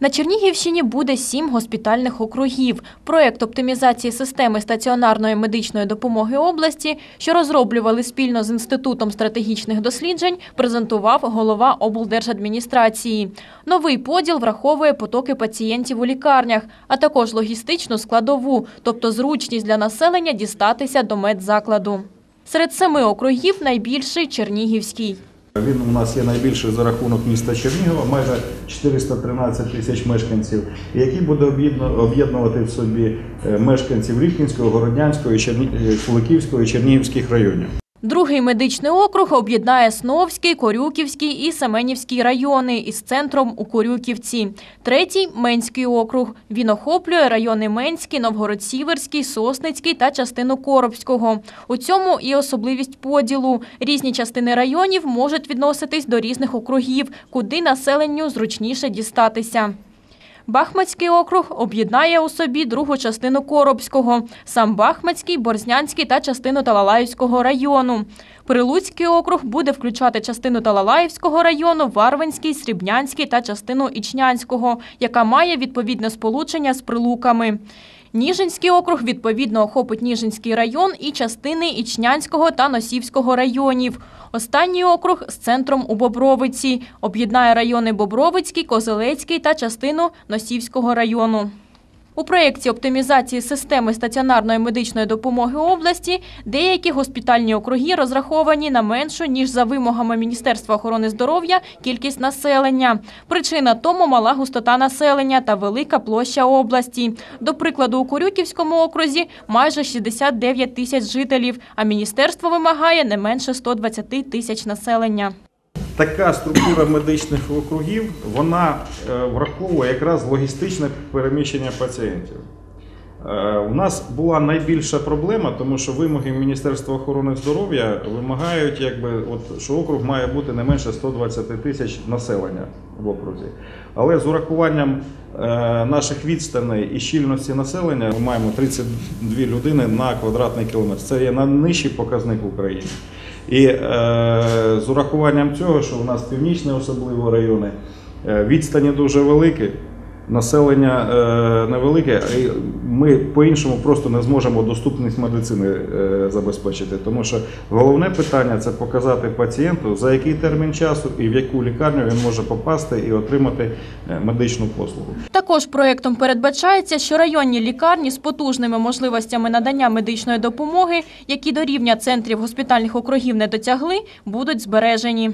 На Чернігівщині буде сім госпітальних округів. Проект оптимізації системи стаціонарної медичної допомоги області, що розроблювали спільно з Інститутом стратегічних досліджень, презентував голова облдержадміністрації. Новий поділ враховує потоки пацієнтів у лікарнях, а також логістичну складову, тобто зручність для населення дістатися до медзакладу. Серед семи округів найбільший Чернігівський. Він у нас є найбільший за рахунок міста Чернігова, майже 413 тисяч мешканців, який буде об'єднувати в собі е, мешканців Рівкінського, Городнянського, е, Куликівського і Чернігівських районів. Другий медичний округ об'єднає Сновський, Корюківський і Семенівський райони із центром у Корюківці. Третій – Менський округ. Він охоплює райони Менський, Новгород-Сіверський, Сосницький та частину Коробського. У цьому і особливість поділу. Різні частини районів можуть відноситись до різних округів, куди населенню зручніше дістатися. Бахмацький округ об'єднає у собі другу частину Коробського, сам Бахмацький, Борзнянський та частину Талалаївського району. Прилуцький округ буде включати частину Талалаївського району, Варвинський, Срібнянський та частину Ічнянського, яка має відповідне сполучення з Прилуками. Ніжинський округ відповідно охопить Ніжинський район і частини Ічнянського та Носівського районів. Останній округ з центром у Бобровиці об'єднає райони Бобровицький, Козелецький та частину Носівського району. У проєкті оптимізації системи стаціонарної медичної допомоги області деякі госпітальні округи розраховані на меншу, ніж за вимогами Міністерства охорони здоров'я, кількість населення. Причина тому мала густота населення та велика площа області. До прикладу, у Курюківському окрузі майже 69 тисяч жителів, а міністерство вимагає не менше 120 тисяч населення. Така структура медичних округів вона е, враховує якраз логістичне переміщення пацієнтів. Е, У нас була найбільша проблема, тому що вимоги Міністерства охорони здоров'я вимагають, якби, от, що округ має бути не менше 120 тисяч населення в окрузі. Але з урахуванням е, наших відстаней і щільності населення ми маємо 32 людини на квадратний кілометр. Це є найнижчий показник в Україні. І е, з урахуванням цього, що у нас північні особливо райони, е, відстані дуже великі, населення е, невелике, і ми по-іншому просто не зможемо доступність медицини е, забезпечити. Тому що головне питання це показати пацієнту, за який термін часу і в яку лікарню він може попасти і отримати е, медичну послугу. Також проєктом передбачається, що районні лікарні з потужними можливостями надання медичної допомоги, які до рівня центрів госпітальних округів не дотягли, будуть збережені.